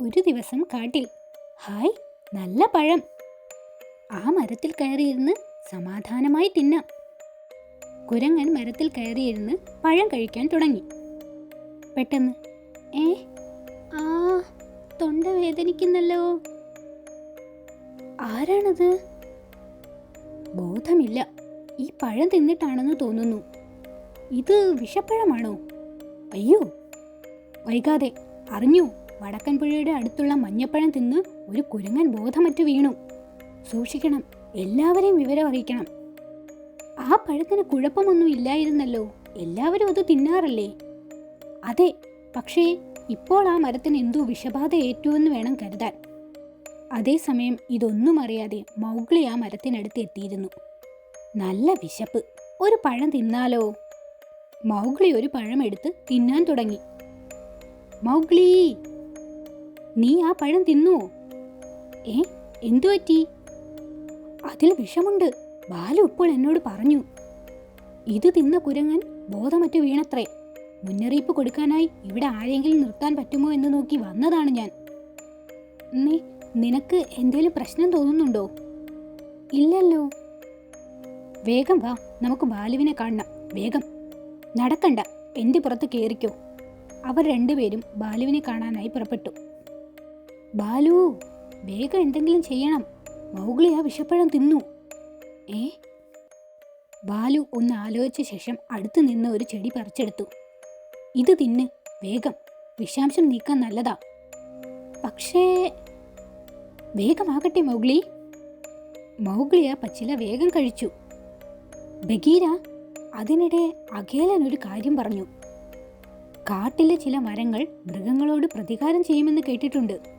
ഒരു ദിവസം കാട്ടിൽ. ഹായ് നല്ല പഴം. ആ മരത്തിൽ കയറിയിരുന്ന് സമാധാനമായി തിന്നാം. കുരങ്ങൻ മരത്തിൽ കയറിയിരുന്ന് പഴം കഴിക്കാൻ തുടങ്ങി. പെട്ടെന്ന് ഏ ആ തൊണ്ട വേദനിക്കുന്നല്ലോ. ആരാണത്? ബോധമില്ല. ഈ പഴം തിന്നിട്ടാണെന്ന് തോന്നുന്നു. ഇത് വിഷപ്പഴമാണോ? അയ്യോ വൈകാതെ. അറിഞ്ഞു? വടക്കൻ പുഴയുടെ അടുത്തുള്ള മഞ്ഞപ്പഴം തിന്ന് ഒരു കുരങ്ങൻ ബോധമറ്റ് വീണു. സൂക്ഷിക്കണം എല്ലാവരെയും വിവരം അറിയിക്കണം. ആ പഴത്തിന് കുഴപ്പമൊന്നും ഇല്ലായിരുന്നല്ലോ. എല്ലാവരും അത് തിന്നാറല്ലേ? അതെ പക്ഷേ ഇപ്പോൾ ആ മരത്തിന് എന്തോ വിഷബാധ ഏറ്റുവെന്ന് വേണം കരുതാൻ. അതേസമയം ഇതൊന്നും അറിയാതെ മൗഗ്ലി ആ മരത്തിനടുത്ത് എത്തിയിരുന്നു. നല്ല വിശപ്പ്. ഒരു പഴം തിന്നാലോ? മൗഗ്ലി ഒരു പഴം എടുത്ത് തിന്നാൻ തുടങ്ങി. മൗഗ്ലി! നീ ആ പഴം തിന്നുവോ ഏ എന്തു പറ്റി? അതിൽ വിഷമുണ്ട്. ബാലു ഇപ്പോൾ എന്നോട് പറഞ്ഞു. ഇത് തിന്ന കുരങ്ങൻ ബോധമറ്റു വീണത്രേ. മുന്നറിയിപ്പ് കൊടുക്കാനായി ഇവിടെ ആരെങ്കിലും നിർത്താൻ പറ്റുമോ എന്ന് നോക്കി വന്നതാണ് ഞാൻ. നീ നിനക്ക് എന്തേലും പ്രശ്നം തോന്നുന്നുണ്ടോ? ഇല്ലല്ലോ. വേഗം വാ നമുക്ക് ബാലുവിനെ കാണണം. വേഗം. നടക്കണ്ട എന്റെ പുറത്ത് കയറിക്കോ അവർ രണ്ടുപേരും ബാലുവിനെ കാണാനായി പുറപ്പെട്ടു. ബാലു വേഗം എന്തെങ്കിലും ചെയ്യണം. മൗഗ്ലി ആ വിഷപ്പഴം തിന്നു. ഏ? ബാലു ഒന്ന് ആലോചിച്ച ശേഷം അടുത്ത് നിന്ന് ഒരു ചെടി പറിച്ചെടുത്തു. ഇത് തിന്ന് വേഗം. വിഷാംശം നീക്കാൻ നല്ലതാ. പക്ഷേ വേഗമാകട്ടെ മൗഗ്ലി. മൗഗ്ലി ആ പച്ചില വേഗം കഴിച്ചു. ബഗീര അതിനിടെ അകേലൻ ഒരു കാര്യം പറഞ്ഞു. കാട്ടിലെ ചില മരങ്ങൾ മൃഗങ്ങളോട് പ്രതികാരം ചെയ്യുമെന്ന് കേട്ടിട്ടുണ്ട്.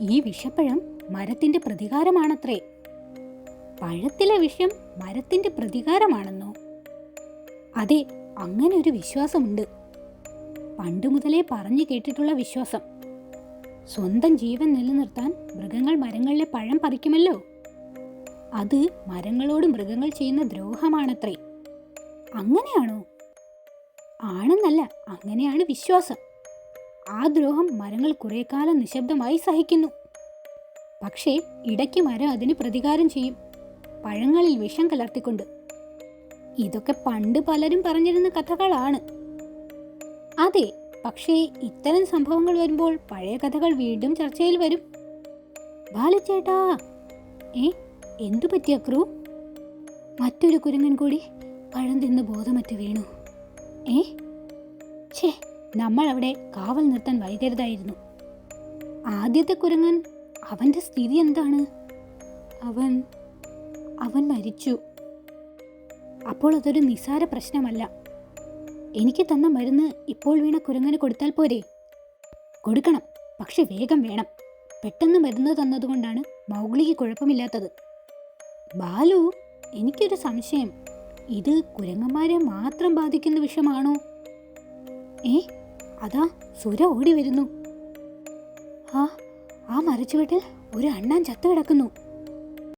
ഈ വിഷപ്പഴം മരത്തിന്റെ പ്രതികാരമാണത്രേ. പഴത്തിലെ വിഷം മരത്തിന്റെ പ്രതികാരമാണെന്നോ? അതെ അങ്ങനെ ഒരു വിശ്വാസമുണ്ട്. പണ്ടു മുതലേ പറഞ്ഞു കേട്ടിട്ടുള്ള വിശ്വാസം. സ്വന്തം ജീവൻ നിലനിർത്താൻ മൃഗങ്ങൾ മരങ്ങളിലെ പഴം പറിക്കുമല്ലോ? അത് മരങ്ങളോട് മൃഗങ്ങൾ ചെയ്യുന്ന ദ്രോഹമാണത്രേ. അങ്ങനെയാണോ? ആണെന്നല്ല അങ്ങനെയാണ് വിശ്വാസം. ആ ദ്രോഹം മരങ്ങൾ കുറെ കാലം നിശബ്ദമായി സഹിക്കുന്നു. പക്ഷേ ഇടയ്ക്ക് മരം അതിന് പ്രതികാരം ചെയ്യും. പഴങ്ങളിൽ വിഷം കലർത്തിക്കൊണ്ട്. ഇതൊക്കെ പണ്ട് പലരും പറഞ്ഞിരുന്ന കഥകളാണ്. അതെ പക്ഷേ ഇത്തരം സംഭവങ്ങൾ വരുമ്പോൾ പഴയ കഥകൾ വീണ്ടും ചർച്ചയിൽ വരും. ബാലച്ചേട്ടാ ഏ എന്തു പറ്റിയ ക്രൂ മറ്റൊരു കുരങ്ങൻ കൂടി പഴം തിന്ന് ബോധമറ്റ് വീണു. ഏ? ഛേ നമ്മൾ അവിടെ കാവൽ നിർത്താൻ വൈകരുതായിരുന്നു. ആദ്യത്തെ കുരങ്ങൻ അവന്റെ സ്ഥിതി എന്താണ്? അവൻ അവൻ മരിച്ചു. അപ്പോൾ അതൊരു നിസാര പ്രശ്നമല്ല. എനിക്ക് തന്ന മരുന്ന് ഇപ്പോൾ വീണ കുരങ്ങന് കൊടുത്താൽ പോരെ? കൊടുക്കണം പക്ഷെ വേഗം വേണം. പെട്ടെന്ന് മരുന്ന് തന്നതുകൊണ്ടാണ് മൗഗ്ലിക്ക് കുഴപ്പമില്ലാത്തത്. ബാലു എനിക്കൊരു സംശയം. ഇത് കുരങ്ങന്മാരെ മാത്രം ബാധിക്കുന്ന വിഷമാണോ ഏ അതാ സുര ഓടി വരുന്നു. ആ ആ മരച്ചുവട്ടിൽ ഒരു അണ്ണാൻ ചത്തു കിടക്കുന്നു